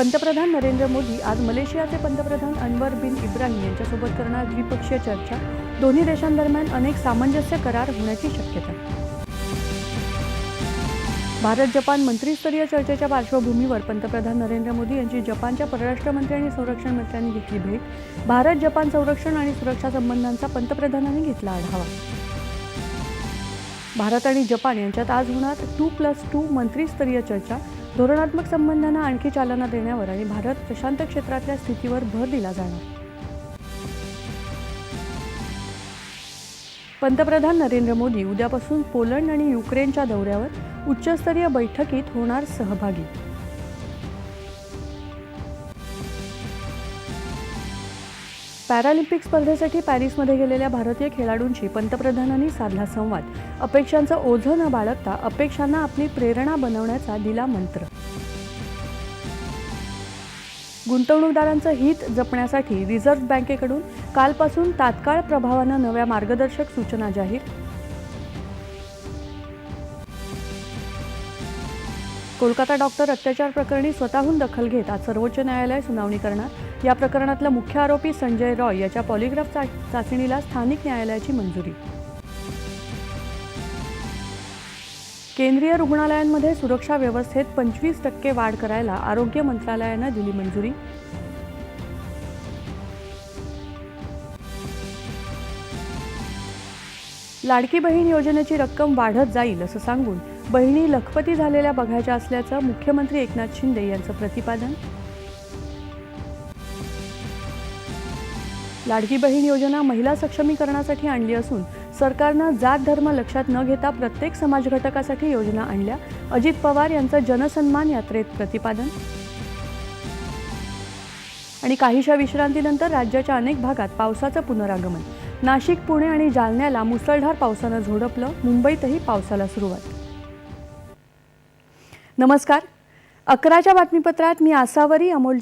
पंतप्रधान नरेंद्र मोदी आज मलेशियाचे पंतप्रधान अनवर बिन इब्राहिम यांच्यासोबत करणार द्विपक्षीय चर्चा. दोन्ही देशांदरम्यान अनेक सामंजस्य करार होण्याची शक्यता. भारत जपान मंत्रीस्तरीय चर्चेच्या पार्श्वभूमीवर पंतप्रधान नरेंद्र मोदी यांची जपानच्या परराष्ट्र मंत्री आणि संरक्षण मंत्र्यांनी घेतली भेट. भारत जपान संरक्षण आणि सुरक्षा संबंधांचा पंतप्रधानांनी घेतला आढावा. भारत आणि जपान यांच्यात आज होणार टू प्लस टू मंत्रीस्तरीय चर्चा. धोरणात्मक संबंधांना आणखी चालना देण्यावर आणि भारत प्रशांत क्षेत्रातल्या स्थितीवर भर दिला जाणार. पंतप्रधान नरेंद्र मोदी उद्यापासून पोलंड आणि युक्रेनच्या दौऱ्यावर उच्चस्तरीय बैठकीत होणार सहभागी. पॅरालिम्पिक स्पर्धेसाठी पॅरिसमध्ये गेलेल्या भारतीय खेळाडूंशी पंतप्रधानांनी साधला संवाद. अपेक्षांचं ओझं न बाळगता अपेक्षांना आपली प्रेरणा बनवण्याचा दिला मंत्र. गुंतवणूकदारांचं हित जपण्यासाठी रिझर्व्ह बँकेकडून कालपासून तात्काळ प्रभावानं नव्या मार्गदर्शक सूचना जाहीर कोलकाता डॉक्टर अत्याचार प्रकरणी स्वतःहून दखल घेत आज सर्वोच्च न्यायालय सुनावणी करणार. या प्रकरणातला मुख्य आरोपी संजय रॉय याच्या पॉलिग्राफ चा- चाचणीला स्थानिक न्यायालयाची मंजुरी. केंद्रीय रुग्णालयांमध्ये सुरक्षा व्यवस्थेत पंचवीस टक्के वाढ करायला आरोग्य मंत्रालयानं दिली मंजुरी. लाडकी बहीण योजनेची रक्कम वाढत जाईल असं सांगून बहिणी लखपती झालेल्या बघायच्या असल्याचं मुख्यमंत्री एकनाथ शिंदे यांचं प्रतिपादन? लाडकी बहीण योजना महिला सक्षमीकरणासाठी आणली असून सरकारनं जात धर्म लक्षात न घेता प्रत्येक समाज घटकासाठी योजना आणल्या. अजित पवार यांचं जनसन्मान यात्रेत प्रतिपादन? आणि काहीशा विश्रांतीनंतर राज्याच्या अनेक भागात पावसाचं पुनरागमन. नाशिक पुणे आणि जालन्याला मुसळधार पावसानं झोडपलं. मुंबईतही पावसाला सुरुवात. नमस्कार. अकराच्या बातमीपत्रात मी आसावरी अमोल